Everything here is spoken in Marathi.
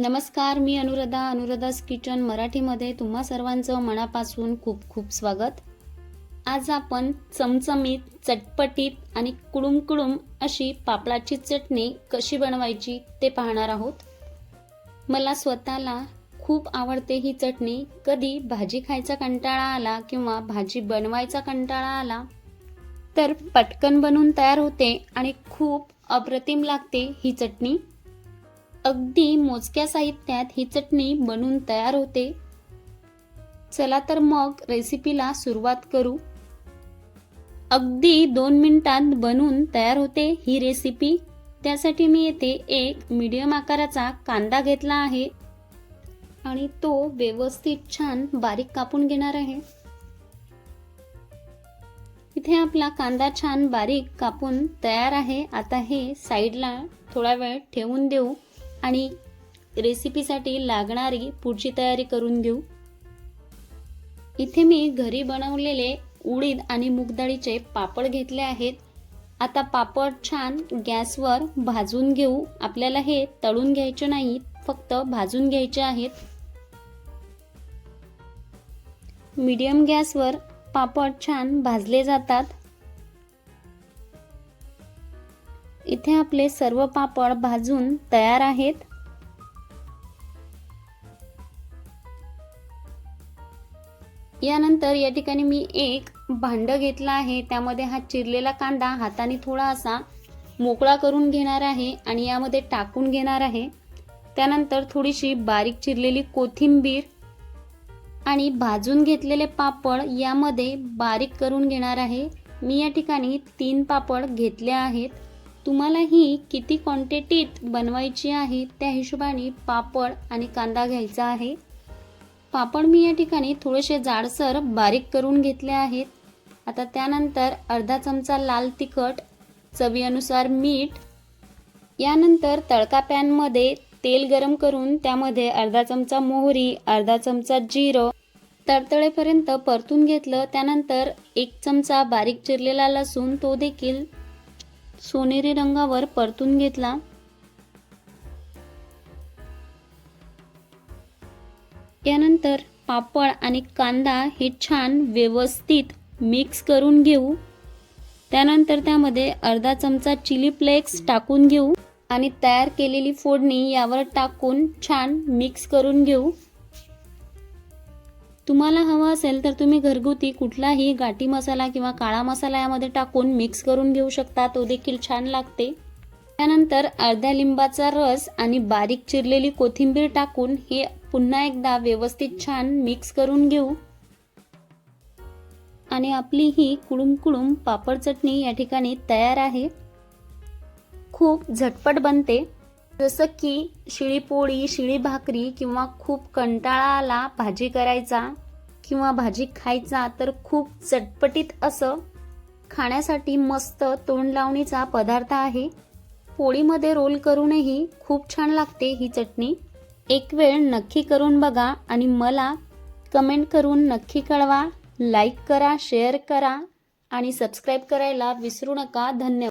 नमस्कार मी अनुराधा अनुराधास किचन मराठीमध्ये तुम्हा सर्वांचं मनापासून खूप खूप स्वागत. आज आपण चमचमीत चटपटीत आणि कुडुम अशी पापडाची चटणी कशी बनवायची ते पाहणार आहोत. मला स्वतःला खूप आवडते ही चटणी. कधी भाजी खायचा कंटाळा आला किंवा भाजी बनवायचा कंटाळा आला तर पटकन बनून तयार होते आणि खूप अप्रतिम लागते ही चटणी. अगदी मोजक्या साहित्यात ही चटणी बनून तयार होते. चला तर मग रेसिपीला सुरुवात करू. अगदी दोन मिनिटात बनून तयार होते ही रेसिपी त्यासाठी मी येथे एक मीडियम आकाराचा कांदा घेतला आहे. आणि तो व्यवस्थित छान बारीक कापून घेणार आहे. इथे आपला कांदा छान बारीक कापून तयार आहे. आता हे साईडला थोडा वेळ ठेवून देऊ. आणि रेसिपीसाठी लागणारी पुढची तयारी करून घेऊ. इथे मी घरी बनवलेले उडीद आणि मूगडाळीचे पापड घेतले आहेत. आता पापड छान गॅसवर भाजून घेऊ. आपल्याला हे तळून घ्यायचे नाहीत फक्त भाजून घ्यायचे आहेत. मीडियम गॅसवर पापड छान भाजले जातात. इथे आपले सर्व पापड भाजून तयार आहेत. यानंतर या ठिकाणी मी एक भांड घेतलं आहे. त्यामध्ये हा चिरलेला कांदा हाताने थोडा असा मोकळा करून घेणार आहे आणि यामध्ये टाकून घेणार आहे. त्यानंतर थोडीशी बारीक चिरलेली कोथिंबीर आणि भाजून घेतलेले पापड यामध्ये बारीक करून घेणार आहे. मी या ठिकाणी तीन पापड घेतले आहेत. तुम्हाला ही किती क्वांटिटीत बनवायची आहे त्या हिशोबाने पापड आणि कांदा घ्यायचा आहे. पापड मी या ठिकाणी थोडेसे जाडसर बारीक करून घेतले आहेत. आता त्यानंतर अर्धा चमचा लाल तिखट चवीनुसार मीठ यानंतर तडका पॅनमध्ये तेल गरम करून त्यामध्ये अर्धा चमचा मोहरी अर्धा चमचा जिरं तडतळेपर्यंत परतून घेतलं. त्यानंतर एक चमचा बारीक चिरलेला लसूण तो देखील सोनेरी रंगावर परतून घेतला. यानंतर पापड आणि कांदा हे छान व्यवस्थित मिक्स करून घेऊ. त्यानंतर त्यामध्ये अर्धा चमचा चिली फ्लेक्स टाकून घेऊ आणि तयार केलेली फोडणी यावर टाकून छान मिक्स करून घेऊ. तुम्हाला हवं असेल तर तुम्ही घरगुती कुठलाही गाठी मसाला किंवा काळा मसाला यामध्ये टाकून मिक्स करून घेऊ शकता. तो देखील छान लागते. त्यानंतर अर्ध्या लिंबाचा रस आणि बारीक चिरलेली कोथिंबीर टाकून हे पुन्हा एकदा व्यवस्थित छान मिक्स करून घेऊ. आणि आपली ही कुडुम कुडुम पापड चटणी या ठिकाणी तयार आहे. खूप झटपट बनते. जसं की शिळी पोळी शिळी भाकरी किंवा खूप कंटाळा आला भाजी करायचा किंवा भाजी खायचा तर खूप चटपटीत असं खाण्यासाठी मस्त तोंड लावणीचा पदार्थ आहे. पोळीमध्ये रोल करूनही खूप छान लागते ही चटणी. एक वेळ नक्की करून बघा आणि मला कमेंट करून नक्की कळवा. लाईक करा शेअर करा आणि सबस्क्राईब करायला विसरू नका. धन्यवाद.